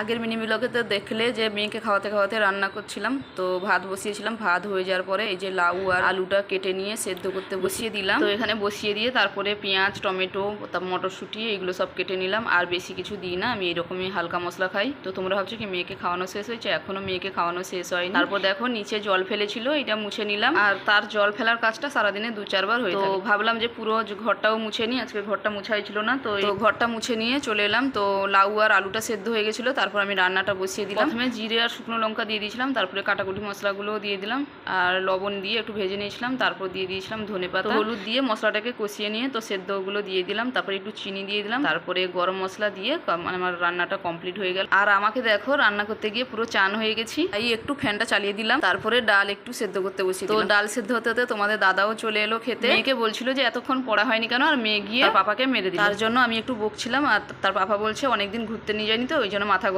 আগের মিনি ব্লগেতে দেখলে যে মেয়েকে খাওয়াতে খাওয়াতে রান্না করছিলাম, তো ভাত বসিয়েছিলাম। ভাত হয়ে যাওয়ার পরে এই যে লাউ আর আলুটা কেটে নিয়ে সেদ্ধ করতে বসিয়ে দিলাম। তো এখানে বসিয়ে দিয়ে তারপরে পেঁয়াজ, টমেটো মটরশুঁটি এগুলো সব কেটে নিলাম। আর বেশি কিছু দিই না, আমি এরকমই হালকা মশলা খাই। তো তোমরা ভাবছ কি মেয়েকে খাওয়ানো শেষ হয়েছে? এখনও মেয়েকে খাওয়ানো শেষ হয় তারপর দেখো নিচে জল ফেলেছিল, এটা মুছে নিলাম। আর তার জল ফেলার কাজটা সারাদিনে দু চারবার হয়ে তো ভাবলাম যে পুরো ঘরটাও মুছে নিই, আজকে ঘরটা মুছাই ছিল না। তো ঘরটা মুছে নিয়ে চলে এলাম। তো লাউ আর আলুটা সেদ্ধ হয়ে গেছিল তারপর আমি রান্নাটা বসিয়ে দিলাম। প্রথমে জিরে আর শুকনো লঙ্কা দিয়ে দিয়েছিলাম তারপরে কাটাকুটি মশলাগুলোও দিয়ে দিলাম আর লবণ দিয়ে একটু ভেজে নিয়েছিলাম তারপর দিয়ে দিয়েছিলাম ধনে পাতা। হলুদ দিয়ে মশলাটাকে কষিয়ে নিয়ে তো সেদ্ধগুলো দিয়ে দিলাম তারপরে একটু চিনি দিয়ে দিলাম তারপরে গরম মশলা দিয়ে মানে আমার রান্নাটা কমপ্লিট হয়ে গেল। আর আমাকে দেখো রান্না করতে গিয়ে পুরো চান হয়ে গেছি। এই একটু ফ্যানটা চালিয়ে দিলাম তারপরে ডাল একটু সেদ্ধ করতে বসি তো ডাল সেদ্ধ হতে হতে তোমাদের দাদাও চলে এলো খেতে। মেয়েকে বলছিল যে এতক্ষণ পড়া হয়নি কেন আর মেয়ে গিয়ে পাপাকে মেরে দিল। তার জন্য আমি একটু বকছিলাম আর তার পাপা বলছে অনেকদিন ঘুরতে নিয়ে যায়নি তো ওই জন্য মাথা